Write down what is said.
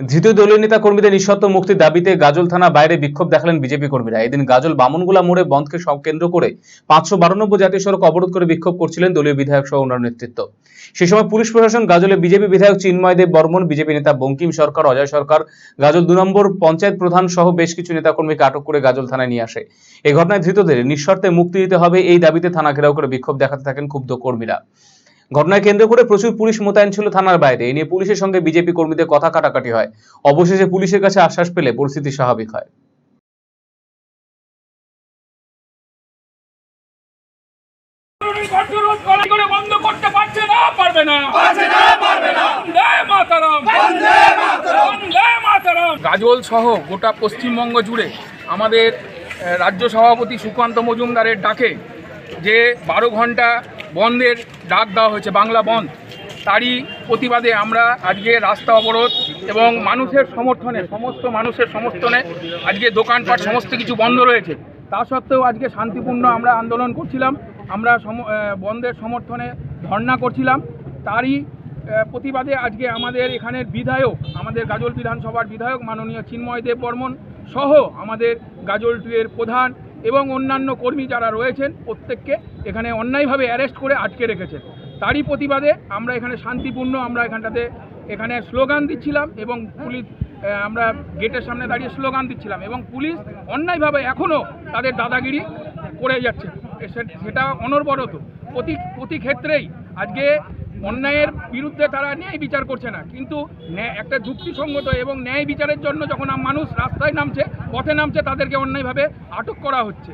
ধৃত দলীয় নেতা কর্মীদের নিঃশর্ত মুক্তির দাবিতে গাজল থানা বাইরে বিক্ষোভ দেখালেন বিজেপি কর্মীরা। এদিন গাজল বামনগোলা মোড়ে বন্ধকে কেন্দ্র করে পাঁচশো বারানব্বই জাতীয় সড়ক অবরোধ করে বিক্ষোভ করছিলেন দলীয় বিধায়ক সহ অন্যান্য নেতৃত্ব। সে সময় পুলিশ প্রশাসন, গাজলে বিজেপি বিধায়ক চিন্ময় দেব বর্মন, বিজেপি নেতা বঙ্কিম সরকার, অজয় সরকার, গাজল দু নম্বর পঞ্চায়েত প্রধান সহ বেশ কিছু নেতাকর্মীকে আটক করে গাজল থানায় নিয়ে আসে। এই ঘটনায় ধৃতদের নিঃশর্তে মুক্তি দিতে হবে এই দাবিতে থানা ঘেরাও করে বিক্ষোভ দেখাতে থাকেন ক্ষুব্ধ কর্মীরা। ঘটনায় কেন্দ্র করে প্রচুর পুলিশ মোতায়েন ছিল থানার বাইরে। এ নিয়ে পুলিশের সঙ্গে বিজেপি কর্মীদের কথা কাটাকাটি হয়। অবশেষে পুলিশের কাছে আশ্বাস পেলে পরিস্থিতি স্বাভাবিক হয়। গাজল সহ গোটা পশ্চিমবঙ্গ জুড়ে আমাদের রাজ্য সভাপতি সুকান্ত মজুমদারের ডাকে যে বারো ঘণ্টা বন্ধের ডাক দেওয়া হয়েছে, বাংলা বন্ধ। তারই প্রতিবাদে আমরা আজকে রাস্তা অবরোধ এবং মানুষের সমর্থনে, সমস্ত মানুষের সমর্থনে আজকে দোকানপাট, সমস্ত কিছু বন্ধ রয়েছে। তা সত্ত্বেও আজকে শান্তিপূর্ণ আমরা আন্দোলন করছিলাম, আমরা বন্ধের সমর্থনে ধর্ণা করছিলাম। তারই প্রতিবাদে আজকে আমাদের এখানের বিধায়ক, আমাদের গাজল বিধানসভার বিধায়ক মাননীয় চিন্ময় দেব বর্মন সহ আমাদের গাজল টুয়ের প্রধান এবং অন্যান্য কর্মী যারা রয়েছেন প্রত্যেককে এখানে অন্যায়ভাবে অ্যারেস্ট করে আটকে রেখেছেন। তারই প্রতিবাদে আমরা এখানে শান্তিপূর্ণ আমরা এখানটাতে এখানে স্লোগান দিচ্ছিলাম এবং পুলিশ আমরা গেটের সামনে দাঁড়িয়ে স্লোগান দিচ্ছিলাম এবং পুলিশ অন্যায়ভাবে এখনও তাদের দাদাগিরি করে যাচ্ছে। সেটা অনর্বরত। প্রতি প্রতি ক্ষেত্রেই আজকে অন্যায়ের বিরুদ্ধে তারা ন্যায় বিচার করছে না। কিন্তু একটা যুক্তিসঙ্গত এবং ন্যায় বিচারের জন্য যখন মানুষ রাস্তায় নামছে, পথে নামছে, তাদেরকে অন্যায়ভাবে আটক করা হচ্ছে।